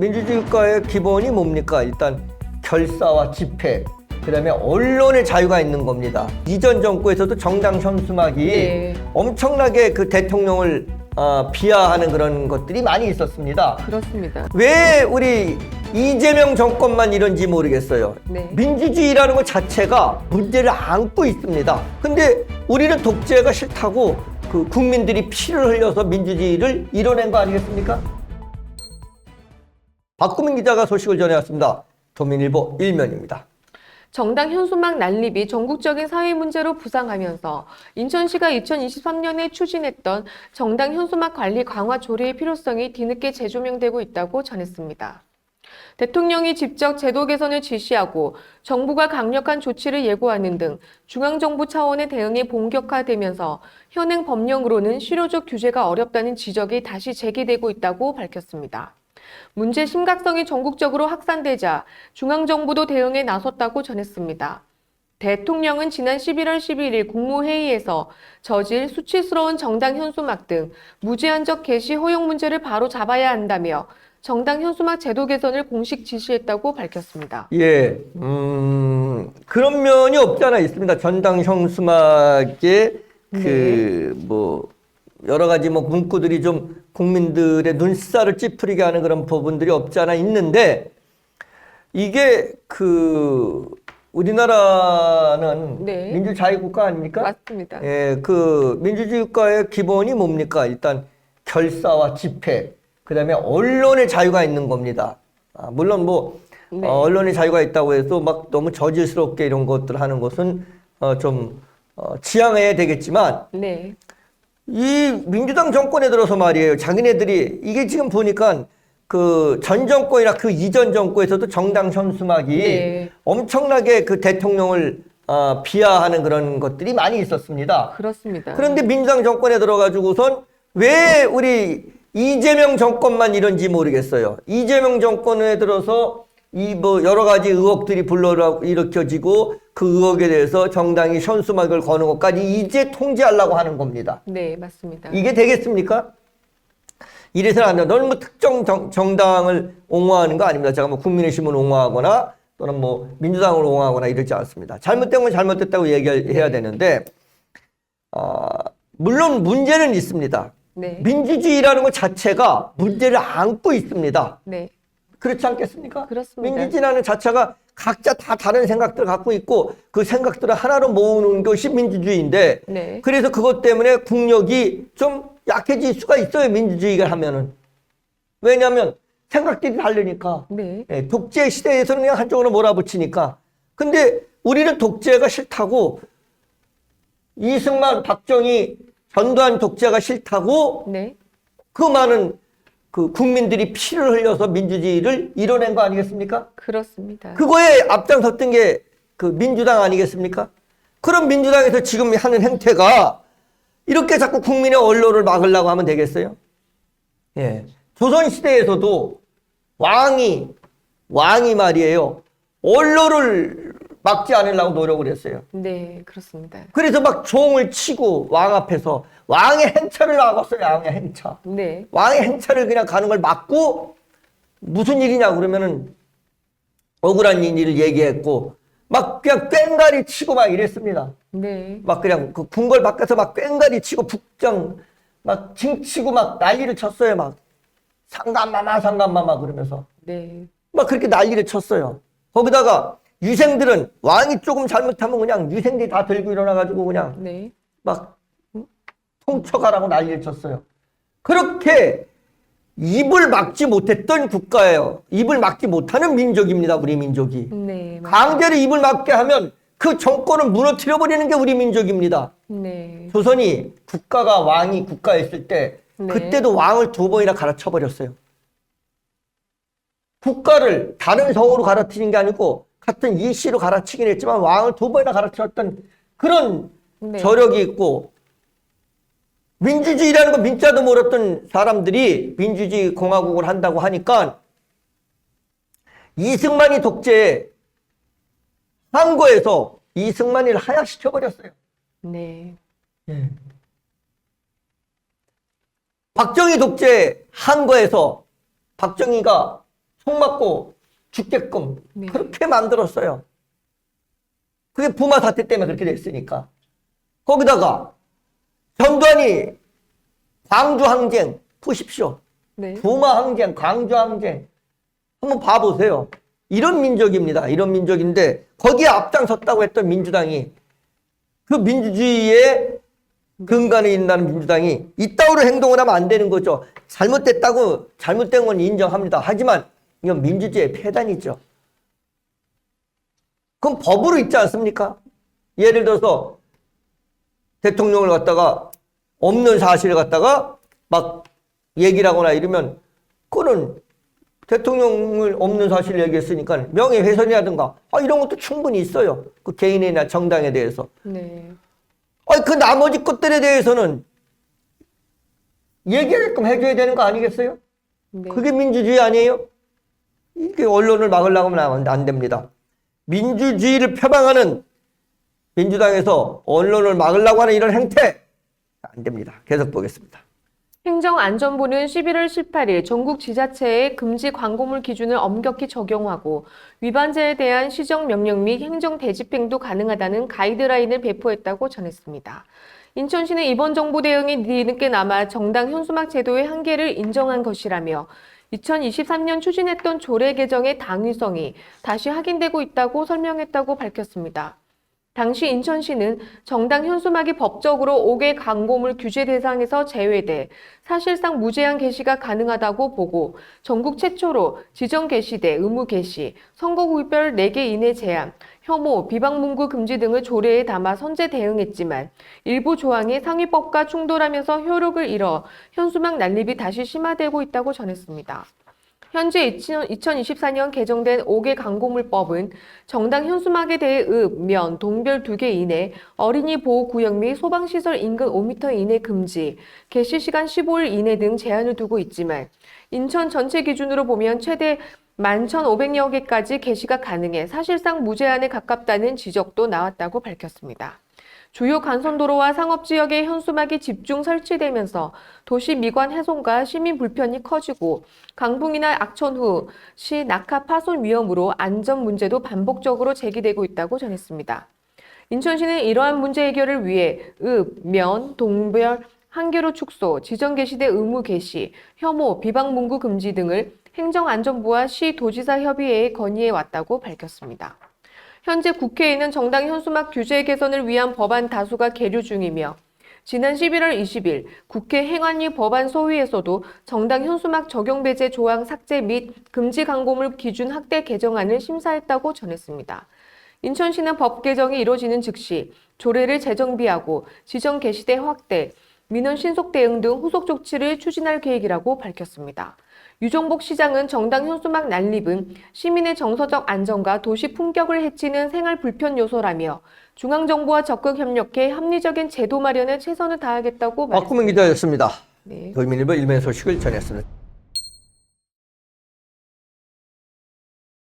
민주주의 국가의 기본이 뭡니까? 일단 결사와 집회, 그다음에 언론의 자유가 있는 겁니다. 이전 정부에서도 정당 현수막이 네. 엄청나게 그 대통령을 어, 비하하는 그런 것들이 많이 있었습니다. 그렇습니다. 왜 우리 이재명 정권만 이런지 모르겠어요. 네. 민주주의라는 것 자체가 문제를 안고 있습니다. 근데 우리는 독재가 싫다고 그 국민들이 피를 흘려서 민주주의를 이뤄낸 거 아니겠습니까? 박구민 기자가 소식을 전해왔습니다. 도민일보 일면입니다. 정당 현수막 난립이 전국적인 사회 문제로 부상하면서 인천시가 2023년에 추진했던 정당 현수막 관리 강화 조례의 필요성이 뒤늦게 재조명되고 있다고 전했습니다. 대통령이 직접 제도 개선을 지시하고 정부가 강력한 조치를 예고하는 등 중앙정부 차원의 대응이 본격화되면서 현행 법령으로는 실효적 규제가 어렵다는 지적이 다시 제기되고 있다고 밝혔습니다. 문제 심각성이 전국적으로 확산되자 중앙정부도 대응에 나섰다고 전했습니다. 대통령은 지난 11월 11일 국무회의에서 저질 수치스러운 정당 현수막 등 무제한적 게시 허용 문제를 바로 잡아야 한다며 정당 현수막 제도 개선을 공식 지시했다고 밝혔습니다. 예, 음, 그런 면이 없지 않아 있습니다. 전당 형수막에 그, 뭐, 여러 가지 뭐 문구들이 좀 국민들의 눈살을 찌푸리게 하는 그런 부분들이 없지 않아 있는데, 이게 그, 우리나라는 네. 민주자유국가 아닙니까? 맞습니다. 예, 그 민주주의 국가의 기본이 뭡니까? 일단 결사와 집회, 그다음에 언론의 자유가 있는 겁니다. 아, 물론 뭐 네. 어, 언론의 자유가 있다고 해서 막 너무 저질스럽게 이런 것들을 하는 것은 어, 좀 어, 지양해야 되겠지만 네. 이 민주당 정권에 들어서 말이에요. 자기네들이 이게 지금 보니까 그 전 정권이나 그 이전 정권에서도 정당 현수막이 네. 엄청나게 그 대통령을 어, 비하하는 그런 것들이 많이 있었습니다. 그렇습니다. 그런데 민주당 정권에 들어가지고선 왜 우리 이재명 정권만 이런지 모르겠어요. 이재명 정권에 들어서 이 뭐 여러 가지 의혹들이 불러 일으켜지고 그 의혹에 대해서 정당이 현수막을 거는 것까지 이제 통제하려고 하는 겁니다. 네, 맞습니다. 이게 되겠습니까? 이래서는 안 돼요. 너는 뭐 특정 정, 정 당을 옹호하는 거 아닙니다. 제가 뭐 국민의힘을 옹호하거나 또는 뭐 민주당을 옹호하거나 이러지 않습니다. 잘못된 건 잘못됐다고 얘기해야 되는데, 어, 물론 문제는 있습니다. 네. 민주주의라는 것 자체가 문제를 안고 있습니다. 네. 그렇지 않겠습니까? 그렇습니다. 민주주의라는 자체가 각자 다 다른 생각들을 갖고 있고 그 생각들을 하나로 모으는 것이 민주주의인데 네. 그래서 그것 때문에 국력이 좀 약해질 수가 있어요. 민주주의가 하면은. 왜냐하면 생각들이 다르니까. 네. 예, 독재 시대에서는 그냥 한쪽으로 몰아붙이니까. 근데 우리는 독재가 싫다고 이승만, 박정희, 전두환 독재가 싫다고 네. 그 많은 그 국민들이 피를 흘려서 민주주의를 이뤄낸 거 아니겠습니까? 그렇습니다. 그거에 앞장섰던 게 그 민주당 아니겠습니까? 그럼 민주당에서 지금 하는 행태가 이렇게 자꾸 국민의 언론을 막으려고 하면 되겠어요? 예. 조선시대에서도 왕이, 왕이 말이에요. 언론을 막지 않으려고 노력을 했어요. 네, 그렇습니다. 그래서 막 종을 치고 왕 앞에서 왕의 행차를 나갔어요. 왕의 행차. 네. 왕의 행차를 그냥 가는 걸 막고 무슨 일이냐 그러면은 억울한 일을 얘기했고 막 그냥 꽹가리 치고 막 이랬습니다. 네. 막 그냥 그 궁궐 밖에서 막 꽹가리 치고 북정 막 징치고 막 난리를 쳤어요. 막 상감마마 상감마마 그러면서 네. 막 그렇게 난리를 쳤어요. 거기다가 유생들은 왕이 조금 잘못하면 그냥 유생들이 다 들고 일어나가지고 그냥 네. 막 응? 통쳐가라고 난리를 쳤어요. 그렇게 입을 막지 못했던 국가예요. 입을 막지 못하는 민족입니다. 우리 민족이. 네. 맞- 강제로 입을 막게 하면 그 정권을 무너뜨려 버리는 게 우리 민족입니다. 네. 조선이 국가가 왕이 국가였을 때 네. 그때도 왕을 두 번이나 갈아쳐 버렸어요. 국가를 다른 성으로 갈아치는 게 아니고 같은 이씨로 갈아치긴 했지만 왕을 두 번이나 갈아치웠던 그런 네. 저력이 있고 민주주의라는 거 민자도 모르던 사람들이 민주주의 공화국을 한다고 하니까 이승만이 독재 한 거에서 이승만이를 하야시켜 버렸어요. 네. 박정희 독재 한 거에서 박정희가 총 맞고 죽게끔 네. 그렇게 만들었어요. 그게 부마 사태 때문에 그렇게 됐으니까. 거기다가 전두환이 광주 항쟁 보십시오. 네. 부마 항쟁, 광주 항쟁 한번 봐보세요. 이런 민족입니다. 이런 민족인데 거기에 앞장섰다고 했던 민주당이 그 민주주의의 근간에 있는 민주당이 이따위로 행동을 하면 안 되는 거죠. 잘못됐다고 잘못된 건 인정합니다. 하지만 이건 민주주의의 폐단이죠. 그럼 법으로 있지 않습니까? 예를 들어서 대통령을 갖다가 없는 사실을 갖다가 막 얘기를 하거나 이러면 그거는 대통령을 없는 사실을 얘기했으니까 명예훼손이라든가 아, 이런 것도 충분히 있어요. 그 개인이나 정당에 대해서. 네. 아니, 그 나머지 것들에 대해서는 얘기하게끔 해줘야 되는 거 아니겠어요? 네. 그게 민주주의 아니에요? 이게 언론을 막으려고 하면 안 됩니다. 민주주의를 표방하는 민주당에서 언론을 막으려고 하는 이런 행태 안 됩니다. 계속 보겠습니다. 행정안전부는 11월 18일 전국 지자체의 금지 광고물 기준을 엄격히 적용하고 위반자에 대한 시정 명령 및 행정 대집행도 가능하다는 가이드라인을 배포했다고 전했습니다. 인천시는 이번 정부 대응이 뒤늦게나마 정당 현수막 제도의 한계를 인정한 것이라며 2023년 추진했던 조례 개정의 당위성이 다시 확인되고 있다고 설명했다고 밝혔습니다. 당시 인천시는 정당 현수막이 법적으로 5개 광고물 규제 대상에서 제외돼 사실상 무제한 게시가 가능하다고 보고 전국 최초로 지정 게시대 의무 게시, 선거구별 4개 이내 제한, 혐오, 비방 문구 금지 등을 조례에 담아 선제 대응했지만 일부 조항이 상위법과 충돌하면서 효력을 잃어 현수막 난립이 다시 심화되고 있다고 전했습니다. 현재 2024년 개정된 5개 광고물법은 정당 현수막에 대해 읍, 면, 동별 2개 이내, 어린이 보호구역 및 소방시설 인근 5m 이내 금지, 개시시간 15일 이내 등 제한을 두고 있지만 인천 전체 기준으로 보면 최대 11,500여 개까지 개시가 가능해 사실상 무제한에 가깝다는 지적도 나왔다고 밝혔습니다. 주요 간선도로와 상업지역에 현수막이 집중 설치되면서 도시 미관 훼손과 시민 불편이 커지고 강풍이나 악천 후 시 낙하 파손 위험으로 안전 문제도 반복적으로 제기되고 있다고 전했습니다. 인천시는 이러한 문제 해결을 위해 읍, 면, 동별, 한계로 축소, 지정 게시대 의무 게시, 혐오, 비방 문구 금지 등을 행정안전부와 시 도지사 협의회에 건의해 왔다고 밝혔습니다. 현재 국회에는 정당 현수막 규제 개선을 위한 법안 다수가 계류 중이며 지난 11월 20일 국회 행안위 법안 소위에서도 정당 현수막 적용 배제 조항 삭제 및 금지 광고물 기준 확대 개정안을 심사했다고 전했습니다. 인천시는 법 개정이 이루어지는 즉시 조례를 재정비하고 지정 게시대 확대, 민원 신속 대응 등 후속 조치를 추진할 계획이라고 밝혔습니다. 유정복 시장은 정당 현수막 난립은 시민의 정서적 안정과 도시 품격을 해치는 생활 불편 요소라며 중앙정부와 적극 협력해 합리적인 제도 마련에 최선을 다하겠다고 박구민 말했습니다. 기자였습니다. 네. 도민일보 일면 소식을 전했습니다.